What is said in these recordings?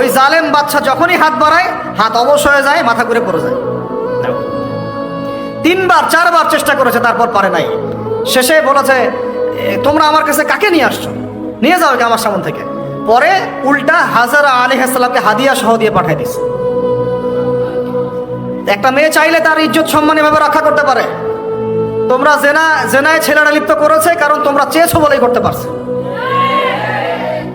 ওই জালেম বাচ্চা যখনই হাত বাড়ায় হাত অবশ হয়ে যায় মাথা ঘুরে পড়ে যায়। তিনবার চারবার চেষ্টা করেছে তারপর পারে নাই। শেষে বলেছে তোমরা আমার কাছে কাকে নিয়ে আসছো? নিয়ে যাও আমার সামন থেকে। পরে উল্টা হাজারা আলী হাসলামকে হাদিয়া সহ দিয়ে পাঠিয়ে দিচ্ছে একটা মেয়ে চাইলে তার ইজ্জত সম্মান এভাবে রক্ষা করতে পারে। তোমরা জেনা জেনায় ছেলেরা লিপ্ত করেছে কারণ তোমরা চেয়েছো বলেই করতে পারছে।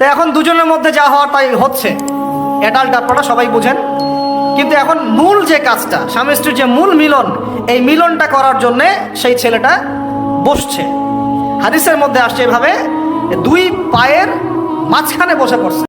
তো এখন দুজনের মধ্যে যা হওয়ার তাই হচ্ছে। অ্যাডাল্ট আপনারা সবাই বুঝেন। কিন্তু এখন মূল যে কাজটা, স্বামী স্ত্রীর যে মূল মিলন, এই মিলনটা করার জন্যে সেই ছেলেটা বসছে। হাদিসের মধ্যে আসছে এভাবে, দুই পায়ের মাঝখানে বসে পড়ছে।